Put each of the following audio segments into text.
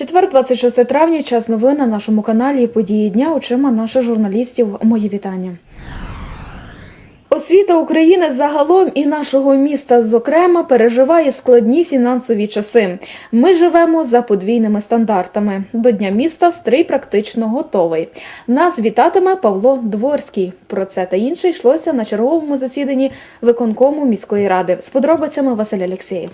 Четвер, 26 травня, час новин на нашому каналі Події дня очима наших журналістів. Мої вітання. Освіта України загалом і нашого міста, зокрема, переживає складні фінансові часи. Ми живемо за подвійними стандартами. До Дня міста стрій практично готовий. Нас вітатиме Павло Дворський. Про це та інше йшлося на черговому засіданні виконкому міської ради. З подробицями Василь Алєксєєв.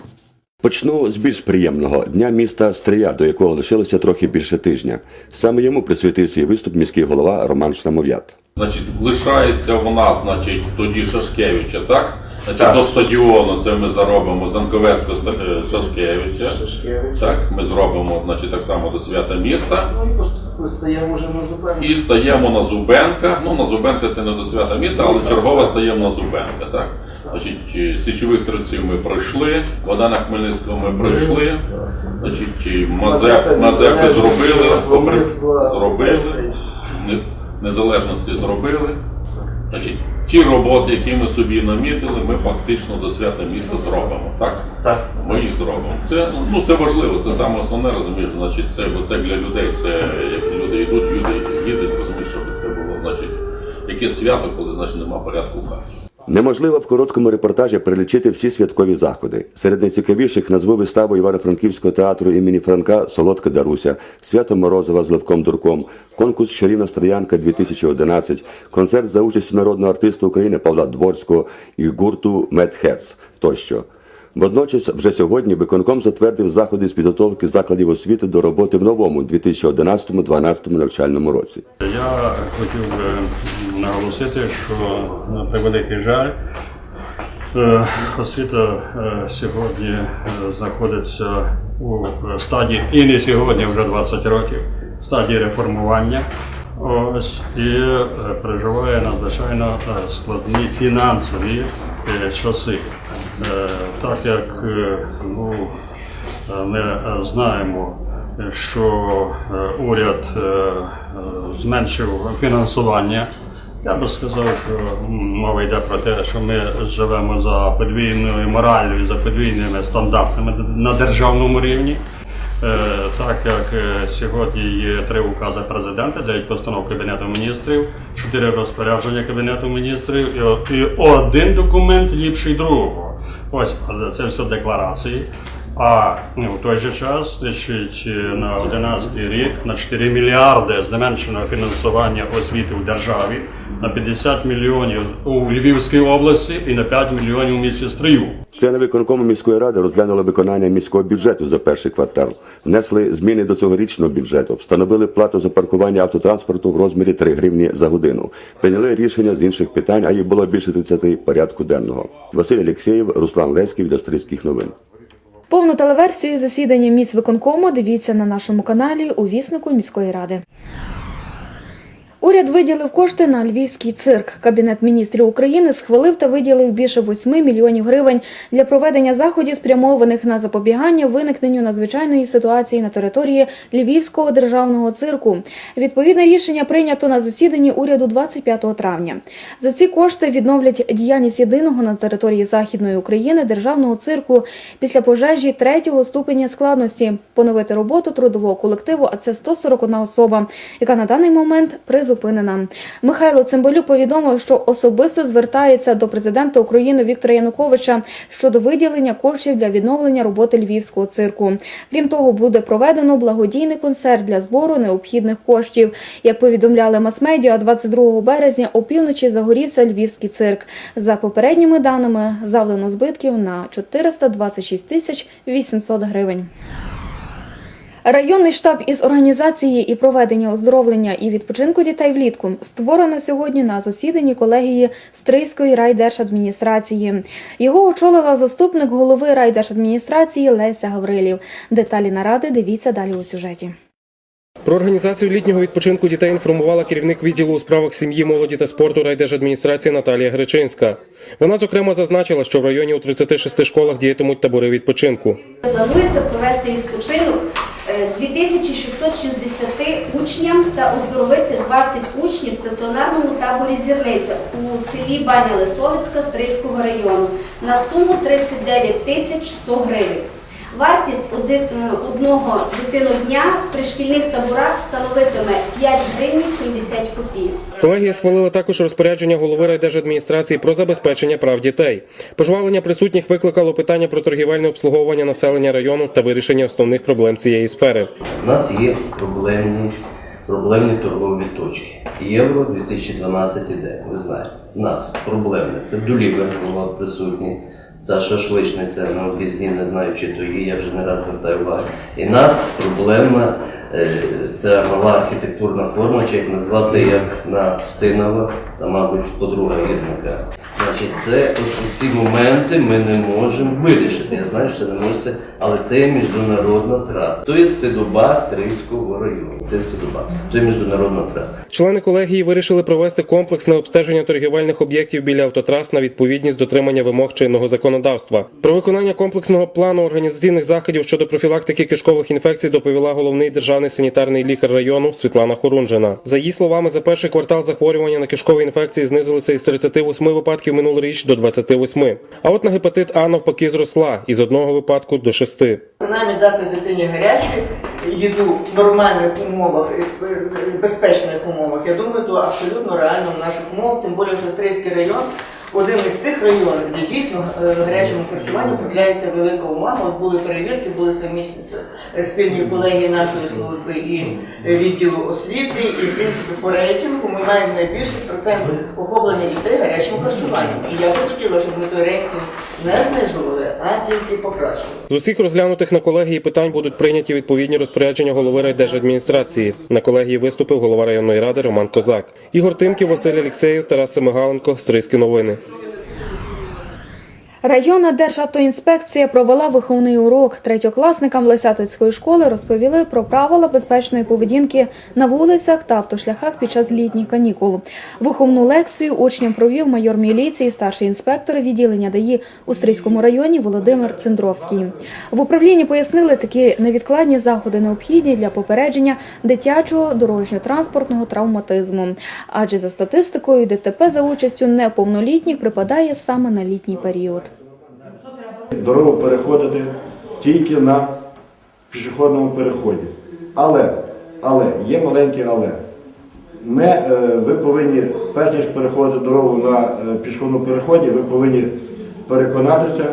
Почну з більш приємного дня міста Стрия, до якого лишилося трохи більше тижня. Саме йому присвятив свій виступ міський голова Роман Шрамов'ят. Значить, лишається вона, значить, тоді Шашкевича, так? Значить, до стадіону це ми заробимо Занковецького ста- е, Шашкевича. Шашкевич. Так, ми зробимо, значить, так само до свята міста. Ну і просто стаємо вже на зубах. І стаємо на Зубенка. Ну, на Зубенка це не до свята міста, але чергово стаємо на Зубенка, так? Значить, чи січових стрільців ми пройшли, Богдана Хмельницького ми пройшли, значить, чи Мазеп, Мазепи Мазепи зробили, попри, зробили, не- незалежності зробили. Значить, ті роботи, які ми собі намітили, ми фактично до свята міста зробимо, так? Так. Ми їх зробимо. Це ну це важливо, це саме основне, розумієш. Значить, це бо це для людей. Це як люди йдуть, люди їдуть, розумієш, щоб це було, значить, якесь свято, коли значить нема порядку в хаті. Неможливо в короткому репортажі перелічити всі святкові заходи. Серед найцікавіших назву виставу Івано-Франківського театру імені Франка Солодка Даруся, Свято Морозова з Левком Дурком, конкурс Чарівна Строянка 2011, концерт за участю народного артиста України Павла Дворського і гурту Медхец тощо. Водночас, вже сьогодні виконком затвердив заходи з підготовки закладів освіти до роботи в новому 2011-2012 навчальному році. Я хотів наголосити, що на превеликий жаль, е, освіта е, сьогодні е, знаходиться у стадії, і не сьогодні, вже 20 років, стадії реформування. Ось і переживає надзвичайно складні фінансові часи. Так як ну, Ми знаємо, що уряд зменшив фінансування. Я би сказав, що мова йде про те, що ми живемо за подвійною мораллю за подвійними стандартами на державному рівні. Е, Так як е, сьогодні є три укази президента, дев'ять постанов Кабінету міністрів, чотири розпорядження Кабінету міністрів і один документ ліпший другого. Ось це все декларації. А в той же час, значить, на 11 рік на 4 мільярди зменшено фінансування освіти в державі, на 50 мільйонів у Львівській області і на 5 мільйонів у місті Стрию. Члени виконкому міської ради розглянули виконання міського бюджету за перший квартал, внесли зміни до цьогорічного бюджету, встановили плату за паркування автотранспорту в розмірі 3 гривні за годину, прийняли рішення з інших питань, а їх було більше 30 порядку денного. Василь Алєксєєв, Руслан Леський від Австрійських новин. Повну телеверсію засідання міськвиконкому дивіться на нашому каналі у віснику міської ради. Уряд виділив кошти на львівський цирк. Кабінет міністрів України схвалив та виділив більше 8 мільйонів гривень для проведення заходів, спрямованих на запобігання виникненню надзвичайної ситуації на території Львівського державного цирку. Відповідне рішення прийнято на засіданні уряду 25 травня. За ці кошти відновлять діяльність єдиного на території Західної України державного цирку після пожежі третього ступеня складності, поновити роботу трудового колективу, а це 141 особа, яка на даний момент призупинена. Михайло Цимбалюк повідомив, що особисто звертається до президента України Віктора Януковича щодо виділення коштів для відновлення роботи львівського цирку. Крім того, буде проведено благодійний концерт для збору необхідних коштів. Як повідомляли мас-медіа, 22 березня опівночі загорівся львівський цирк. За попередніми даними, завдано збитків на 426 тисяч 800 гривень. Районний штаб із організації і проведення оздоровлення і відпочинку дітей влітку створено сьогодні на засіданні колегії Стрийської райдержадміністрації. Його очолила заступник голови райдержадміністрації Леся Гаврилів. Деталі наради дивіться далі у сюжеті. Про організацію літнього відпочинку дітей інформувала керівник відділу у справах сім'ї, молоді та спорту райдержадміністрації Наталія Гречинська. Вона зокрема зазначила, що в районі у 36 школах діятимуть табори відпочинку. Планується провести відпочинок е, 2660 учням та оздоровити 20 учнів в стаціонарному таборі Зірниця у селі Баня Лисовицька Стрийського району на суму 39 тисяч 100 гривень. Вартість один- е, одного дитинодня в пришкільних таборах становитиме 5 гривень 70 копійок. Колегія схвалила також розпорядження голови райдержадміністрації про забезпечення прав дітей. Пожвавлення присутніх викликало питання про торгівельне обслуговування населення району та вирішення основних проблем цієї сфери. У нас є проблемні, проблемні торгові точки. Євро 2012 іде, ви знаєте. У нас проблемне. Це Дулівер була присутні. Це шашличниця на об'їзді, не знаю, чи то є, я вже не раз звертаю увагу. І нас проблемна ця це мала архітектурна форма, чи як назвати, як на Стинова, та, мабуть, подруга Єрмака. Значить, це от ці моменти ми не можемо вирішити. Я знаю, що це не може, але це є міжнародна траса. То є стидоба Стрийського району. Це стидоба. То є міжнародна траса. Члени колегії вирішили провести комплексне обстеження торгівельних об'єктів біля автотрас на відповідність дотримання вимог чинного законодавства. Про виконання комплексного плану організаційних заходів щодо профілактики кишкових інфекцій доповіла головний державний санітарний лікар району Світлана Хорунжина. За її словами, за перший квартал захворювання на кишкові інфекції знизилися із 38 випадків минулоріч до 28. А от на гепатит А навпаки зросла із одного випадку до шести. Принаймні дати дитині гарячу їду в нормальних умовах, і в безпечних умовах. Я думаю, то абсолютно реально в наших умовах, тим більше, що Стрийський район один із тих районів, де дійсно е, гарячому харчуванню проявляється велика увага. От були перевірки, були самісні спільні колеги нашої служби і е, відділу освіти, і в принципі по рейтингу ми маємо найбільший процент охоплення дітей гарячим харчуванням. І я би хотіла, щоб ми той рейтинг не знижували, а тільки покращили. З усіх розглянутих на колегії питань будуть прийняті відповідні розпорядження голови райдержадміністрації. На колегії виступив голова районної ради Роман Козак. Ігор Тимків, Василь Алєксєєв, Тарас Семигаленко. Стрийські новини. Районна державтоінспекція провела виховний урок. Третьокласникам Лисятицької школи розповіли про правила безпечної поведінки на вулицях та автошляхах під час літніх канікул. Виховну лекцію учням провів майор міліції, старший інспектор відділення ДАІ у Стрийському районі Володимир Цендровський. В управлінні пояснили, такі невідкладні заходи необхідні для попередження дитячого дорожньо-транспортного травматизму. Адже за статистикою ДТП за участю неповнолітніх припадає саме на літній період. Дорогу переходити тільки на пішохідному переході. Але, але, є маленьке але. Ми, е, ви повинні, перш ніж переходити дорогу на е, пішохідному переході, ви повинні переконатися,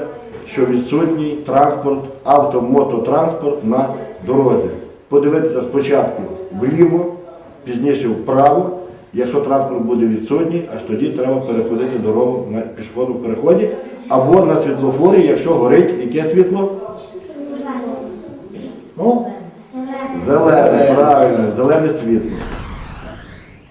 що відсутній транспорт, авто, мототранспорт на дорозі. Подивитися спочатку вліво, пізніше вправо. Якщо транспорт буде відсутній, аж тоді треба переходити дорогу на пішохідному переході або на світлофорі, якщо горить яке світло? Ну, зелене, правильно, зелене світло.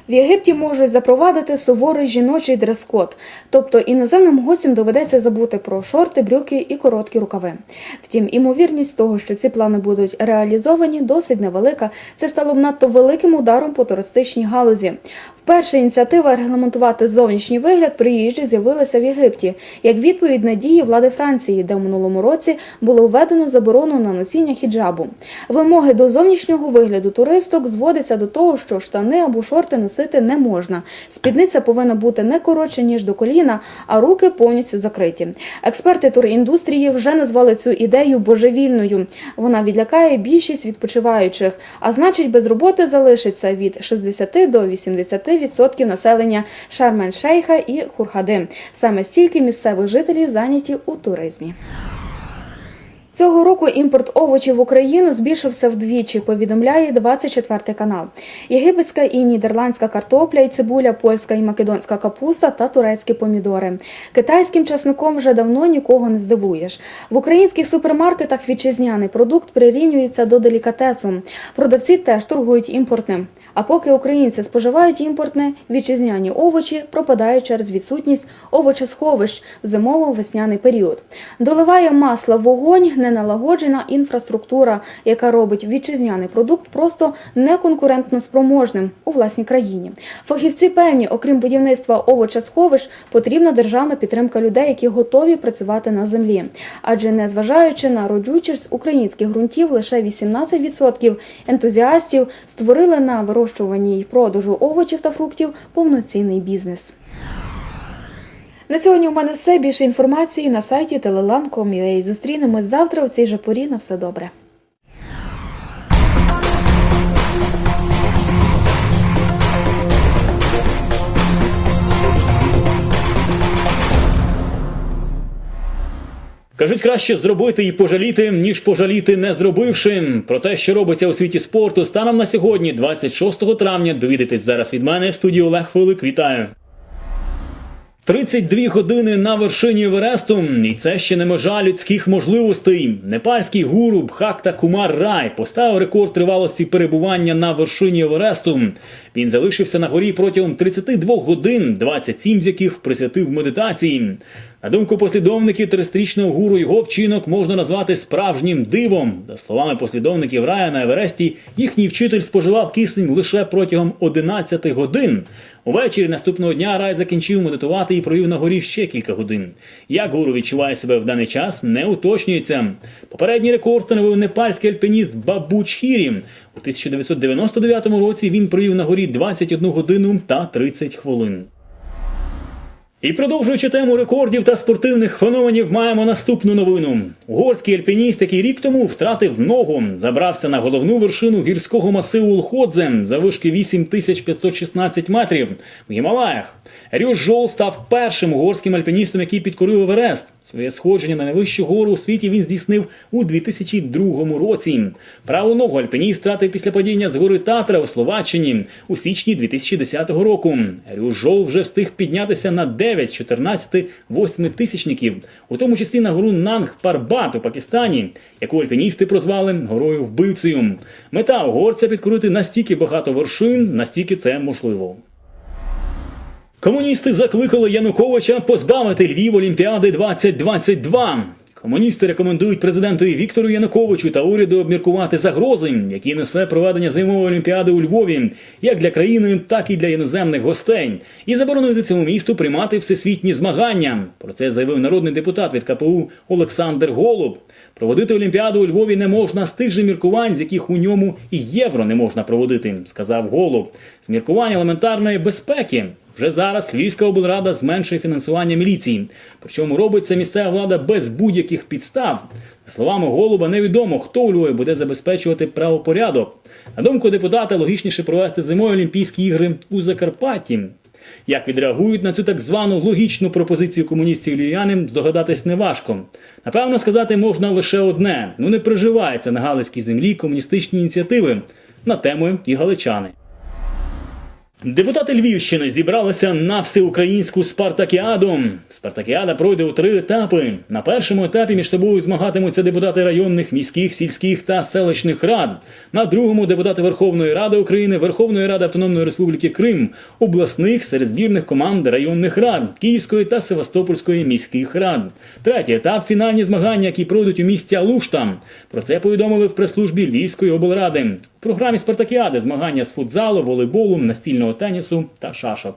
В Єгипті можуть запровадити суворий жіночий дрес-код, тобто іноземним гостям доведеться забути про шорти, брюки і короткі рукави. Втім, імовірність того, що ці плани будуть реалізовані, досить невелика. Це стало б надто великим ударом по туристичній галузі. Вперше ініціатива регламентувати зовнішній вигляд приїжджих з'явилася в Єгипті як відповідь на дії влади Франції, де в минулому році було введено заборону на носіння хіджабу. Вимоги до зовнішнього вигляду туристок зводяться до того, що штани або шорти носити не можна. Спідниця повинна бути не коротше ніж до коліна, а руки повністю закриті. Експерти туріндустрії вже назвали цю ідею божевільною. Вона відлякає більшість відпочиваючих, а значить, без роботи залишиться від 60 до 80% населення Шармен-Шейха і Хурхади. Саме стільки місцевих жителів зайняті у туризмі. Цього року імпорт овочів в Україну збільшився вдвічі, повідомляє 24 канал. Єгипетська і нідерландська картопля і цибуля, польська і македонська капуста та турецькі помідори. Китайським часником вже давно нікого не здивуєш. В українських супермаркетах вітчизняний продукт прирівнюється до делікатесу. Продавці теж торгують імпортним. А поки українці споживають імпортне, вітчизняні овочі пропадають через відсутність овочесховищ в зимово-весняний період. Доливає масло вогонь неналагоджена інфраструктура, яка робить вітчизняний продукт просто неконкурентно спроможним у власній країні. Фахівці певні, окрім будівництва овочесховищ, потрібна державна підтримка людей, які готові працювати на землі. Адже незважаючи на родючість українських ґрунтів, лише 18% ентузіастів створили на вирощуванні й продажу овочів та фруктів повноцінний бізнес. На сьогодні у мене все. Більше інформації на сайті telelan.com.ua. Зустрінемось завтра у цій же порі. На все добре. Кажуть, краще зробити і пожаліти, ніж пожаліти не зробивши. Про те, що робиться у світі спорту, станом на сьогодні, 26 травня, довідайтесь зараз від мене в студії Олег Филик. Вітаю. 32 години на вершині Евересту, і це ще не межа людських можливостей. Непальський гуру Бхакта Кумар Рай поставив рекорд тривалості перебування на вершині Евересту. Він залишився на горі протягом 32 годин, 27 з яких присвятив медитації. На думку послідовників терористичного гуру, його вчинок можна назвати справжнім дивом. За словами послідовників рая на Евересті, їхній вчитель споживав кисень лише протягом 11 годин. Увечері наступного дня рай закінчив медитувати і провів на горі ще кілька годин. Як гуру відчуває себе в даний час, не уточнюється. Попередній рекорд встановив непальський альпініст Бабу Чхірі. У 1999 році він провів на горі 21 годину та 30 хвилин. І продовжуючи тему рекордів та спортивних феноменів, маємо наступну новину. Угорський альпініст, який рік тому втратив ногу, забрався на головну вершину гірського масиву Лходзе за вишки 8516 метрів в Гімалаях. Рюш Жол став першим угорським альпіністом, який підкорив Еверест. Своє сходження на найвищу гору у світі він здійснив у 2002 році. Праву ногу альпініст втратив після падіння з гори Татра у Словаччині у січні 2010 року. Рюш Жол вже встиг піднятися на 9 з 14 восьмитисячників, у тому числі на гору Нанг Парбат у Пакистані, яку альпіністи прозвали горою вбивцею. Мета угорця підкорити настільки багато вершин, настільки це можливо. Комуністи закликали Януковича позбавити Львів Олімпіади 2022. Комуністи рекомендують президентові Віктору Януковичу та уряду обміркувати загрози, які несе проведення зимової олімпіади у Львові, як для країни, так і для іноземних гостей, і заборонити цьому місту приймати всесвітні змагання. Про це заявив народний депутат від КПУ Олександр Голуб. Проводити Олімпіаду у Львові не можна з тих же міркувань, з яких у ньому і євро не можна проводити, сказав Голуб. З міркувань елементарної безпеки. Вже зараз Львівська облрада зменшує фінансування міліції. Причому робить це місцева влада без будь-яких підстав. За словами Голуба, невідомо, хто у Львові буде забезпечувати правопорядок. На думку депутата, логічніше провести зимові Олімпійські ігри у Закарпатті. Як відреагують на цю так звану логічну пропозицію комуністів львів'янам, здогадатись неважко. Напевно, сказати можна лише одне: ну не приживаються на галицькій землі комуністичні ініціативи на тему і галичани. Депутати Львівщини зібралися на всеукраїнську спартакіаду. Спартакіада пройде у три етапи. На першому етапі між собою змагатимуться депутати районних, міських, сільських та селищних рад. На другому депутати Верховної Ради України, Верховної Ради Автономної Республіки Крим, обласних серед команд районних рад, Київської та Севастопольської міських рад. Третій етап фінальні змагання, які пройдуть у місті Алушта. Про це повідомили в прес-службі Львівської облради. Програмі Спартакіади змагання з футзалу, волейболу, настільного тенісу та шашок.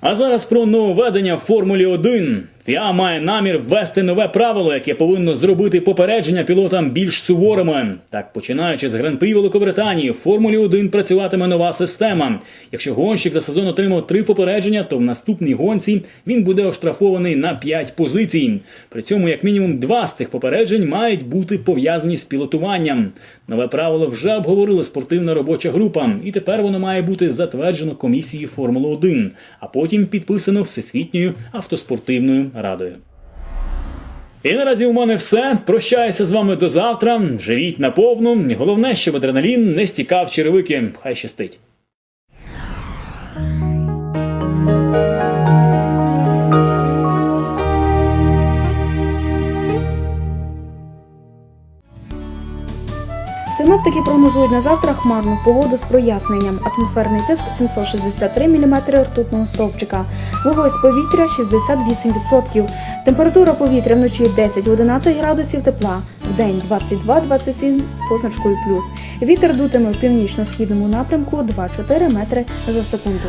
А зараз про нововведення в Формулі 1. ФІА має намір ввести нове правило, яке повинно зробити попередження пілотам більш суворими. Так, починаючи з гран-прі Великобританії, в Формулі 1 працюватиме нова система. Якщо гонщик за сезон отримав три попередження, то в наступній гонці він буде оштрафований на 5 позицій. При цьому, як мінімум, два з цих попереджень мають бути пов'язані з пілотуванням. Нове правило вже обговорила спортивна робоча група, і тепер воно має бути затверджено комісією Формули 1, а потім підписано Всесвітньою автоспортивною радою. І наразі у мене все. Прощаюся з вами до завтра. Живіть наповну. Головне, щоб адреналін не стікав черевики. Хай щастить. Синоптики прогнозують на завтра хмарну погоду з проясненням. Атмосферний тиск 763 мм ртутного стовпчика. Вологість повітря 68%. Температура повітря вночі 10-11 градусів тепла. В день 22-27 з позначкою плюс. Вітер дутиме в північно-східному напрямку 2-4 метри за секунду.